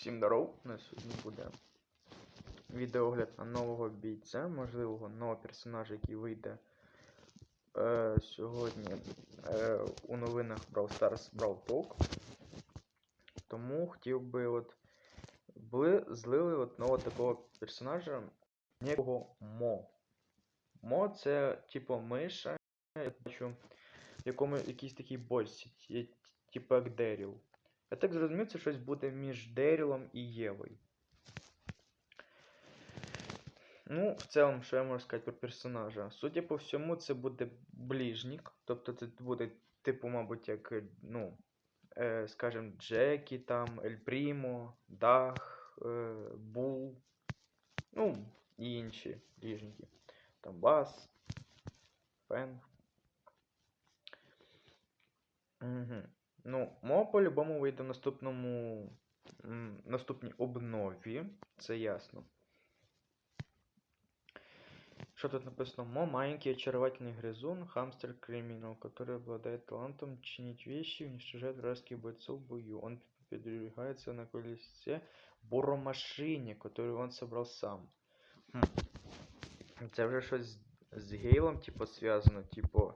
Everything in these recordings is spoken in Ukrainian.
Всім здоров! У нас сьогодні буде відеогляд на нового бійця, можливо, нового персонажа, який вийде е, сьогодні е, у новинах Brawl Stars Brawl Talk. Тому хотів би от були, злили от нового такого персонажа, ніякого Мо. Мо це типу миша, я бачу, в якому якийсь такий босс, типу як Деріл. Я так зрозумів, це щось буде між Дерілом і Євою. Ну, в цілому, що я можу сказати про персонажа? Судя по всьому, це буде ближнік. Тобто це буде, типу, мабуть, як, ну, е, скажем, Джекі, там, Ель Прімо, Дах, е, Бул. Ну, і інші ближніки. Там Бас, Фен. Угу. Ну, мова по-любому вийде в наступному. м, наступній обнові, це ясно. Что тут написано? Мо маленький очаровательный грызун, хамстер-криминал, который обладает талантом чинить вещи и уничтожать вражеских бойцов в бою. Он передвигается на колесе буромашине, которую он собрал сам. Хм. Це вже щось з- з Гейлом, типу, зв'язано, типу,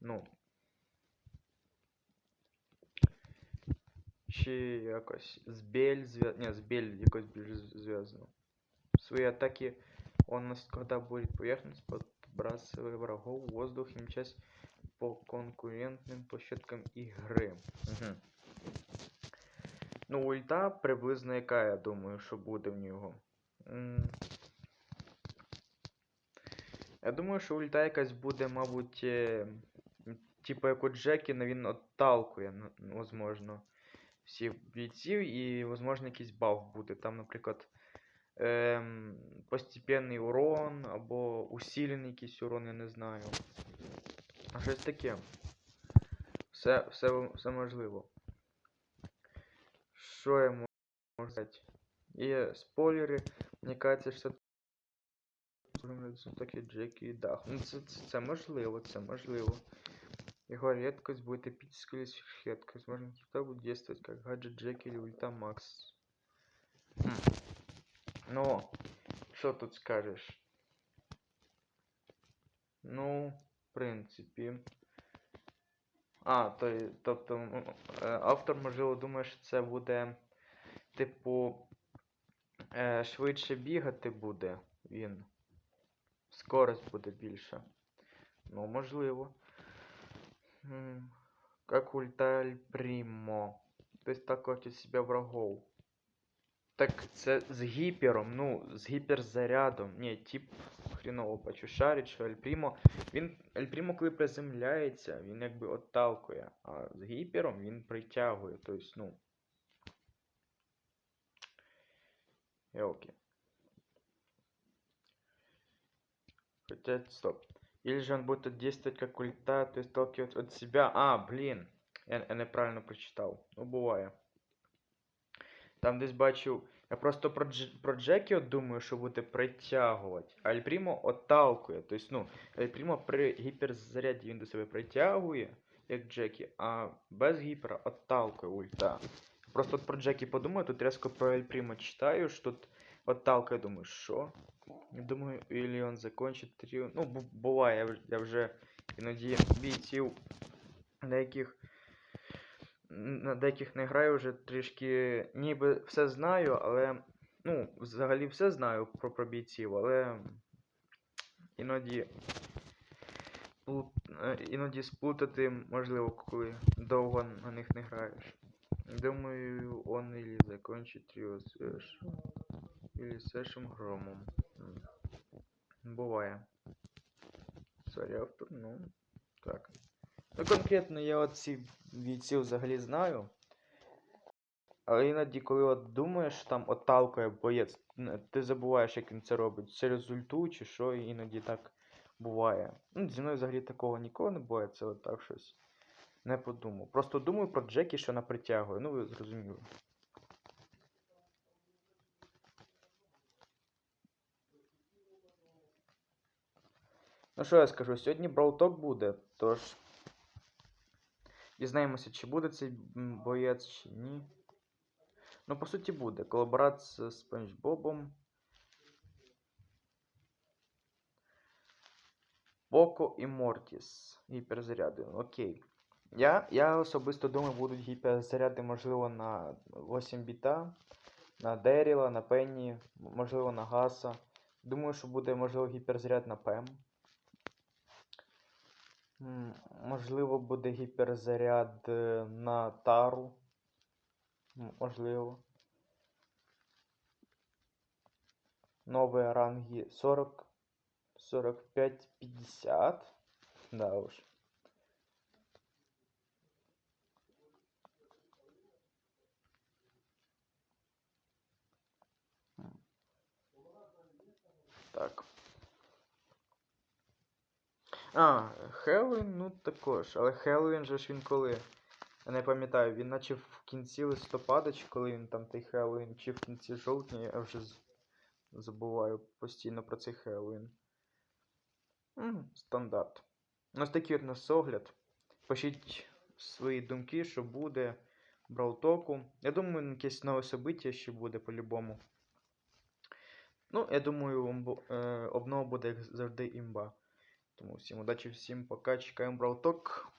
ну. Чи якось з Бель зв'язано. Ні, з Бель якось більш з- зв'язано. Свои атаки он носит, когда будет поверхность, подбрасывая врагов в воздух и мчась по конкурентным площадкам игры. Угу. Ну, ульта приблизно яка, я думаю, що буде в нього. М. Я думаю, що ульта якась буде, мабуть, е, м, типу як у Джекіна, він отталкує, н- возможно, всіх бійців, і, возможно, якийсь баф буде. Там, наприклад, ем, постепенний урон або усилений якийсь урон, я не знаю. Щось таке. Все, все, все можливо. Що я можу сказати? Є спойлери. Мені кажеться, що такі Джекі і Дах. Ну це, це, це можливо, це можливо. Его редкость будет эпическая или сверхредкость. Можно всегда будет действовать как гаджет Джеки или Ульта Макс. Хм. Ну, що тут скажеш? Ну, в принципі. А, то, тобто, е, автор, можливо, думає, що це буде, типу, е, швидше бігати буде він. Скорость буде більша. Ну, можливо. Как ульта Аль Примо. То есть так от себя врагов. Так це з гіпером, ну, з гіперзарядом. Ні, тип хріново бачу шарить, що Аль Прімо. Він. Аль Прімо, коли приземляється, він якби отталкує. А з гіпером він притягує. Тобто, ну. Елки. Хотя, стоп. Или же он будет действовать как ульта, то есть сталкивать от себя. А, блин. Я, я неправильно прочитав. Ну, буває. Там десь бачив. Я просто про, Дж, про Джекі от думаю, що буде притягувати. А Альпрімо отталкує. Тобто, ну, Альпрімо при гіперзаряді він до себе притягує, як Джекі, а без гіпера отталкує ульта. Просто от про Джекі подумаю, тут резко про Альпрімо читаю, що тут отталкує, думаю, що? Думаю, или он закончить тріо. Ну, буває, я, вже- іноді бійців деяких. На деяких не граю вже трішки. Ніби все знаю, але. Ну, взагалі все знаю про, про бійців, але іноді. е, Іноді сплутати можливо, коли довго на них не граєш. Думаю, он или закончить тріо Ешем Громом. Буває. Сорі, автор, ну. Так. Ну, конкретно я от цих бійців взагалі знаю. Але іноді, коли от думаєш, там отталкує боєць, ти забуваєш, як він це робить. Через ульту чи що, і іноді так буває. Ну, зі мною взагалі такого ніколи не буває, це от так щось не подумав. Просто думаю про Джекі, що вона притягує. Ну, ви зрозуміли. Ну що я скажу, сьогодні Брауток буде, тож. Дізнаємося, чи буде цей боєць, чи ні. Ну, по суті, буде. Колаборація з Спанч Бобом. Поко і Мортіс. Гіперзаряди. Окей. Я, я особисто думаю, будуть гіперзаряди, можливо, на 8 біта, на Деріла, на Пенні, можливо, на Гаса. Думаю, що буде, можливо, гіперзаряд на Пем. Можливо, буде гіперзаряд е, на Тару. Можливо. Нові ранги 40, 45, 50. Да уж. Так. А, Хеллоуін, ну також. Але Хеллоуін же ж він коли? Я не пам'ятаю, він наче в кінці листопада, чи коли він там той Хеллоуін, чи в кінці жовтня, я вже забуваю постійно про цей Хеллоуін. Стандарт. У нас такий от нас огляд. Пишіть свої думки, що буде в Браутоку. Я думаю, якесь нове собиття ще буде по-любому. Ну, я думаю, е, обнова буде як завжди імба. Тому всім удачі, всім пока. Чекаємо Брауток.